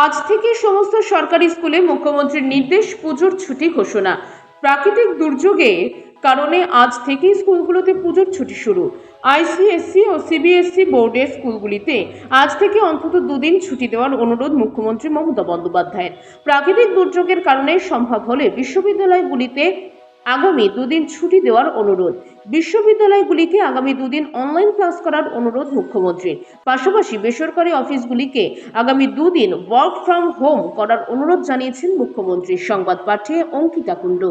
আজ থেকে সমস্ত সরকারি স্কুলে মুখ্যমন্ত্রীর নির্দেশ পুজোর ছুটি ঘোষণা। প্রাকৃতিক দুর্যোগে কারণে আজ থেকেই স্কুলগুলোতে পুজোর ছুটি শুরু। আইসিএসসি ও সিবিএসসি বোর্ডের স্কুলগুলিতে আজ থেকে অন্তত দুদিন ছুটি দেওয়ার অনুরোধ মুখ্যমন্ত্রী মমতা বন্দ্যোপাধ্যায়ের। প্রাকৃতিক দুর্যোগের কারণে সম্ভব হলে বিশ্ববিদ্যালয়গুলিতে আগামী দুদিন ছুটি দেওয়ার অনুরোধ। বিশ্ববিদ্যালয়গুলিকে আগামী দুদিন অনলাইন ক্লাস করার অনুরোধ মুখ্যমন্ত্রীর পাশাপাশি বেসরকারি অফিসগুলিকে আগামী দুদিন ওয়ার্ক ফ্রম হোম করার অনুরোধ জানিয়েছেন মুখ্যমন্ত্রীর সংবাদ পাঠে অঙ্কিতা কুণ্ডু।